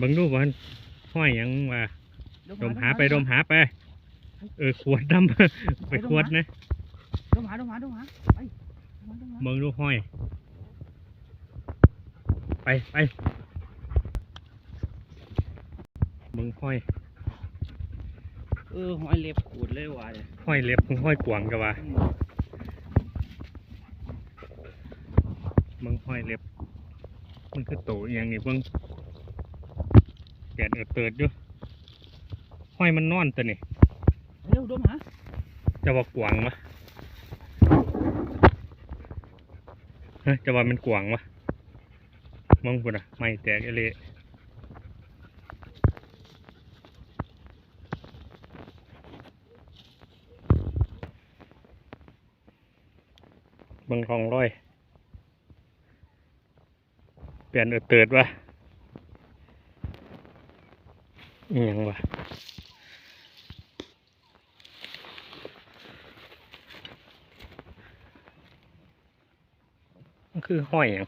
บิ่งดูบอลห้อยหยังว่าดมหาไปดมหาไป เออขวดดำไปขวดนะดมหาดมหาดมหาไปดมหาดมหาเบิ่งดูห้อย ไปไปเบิ่งห้อย เออหอยเล็บขูดเลยว่ะเนี่ยห้อยเล็บห้อยกวางก็ว่าเบิ่งห้อยเล็บ มันคือโตอหย่างนี้เบิ่ง แดดเออเติดอยู่ห้อยมันนอนตัวนี่เร็วดมหาจะว่ากวางวะฮะจะว่ามันกวางวะมองพุ่นอะไม่แตกเอเละเบิ่งของร้อยเปลี่ยนเออเติดวะ อีหยังวะมันคือห้อยอยัง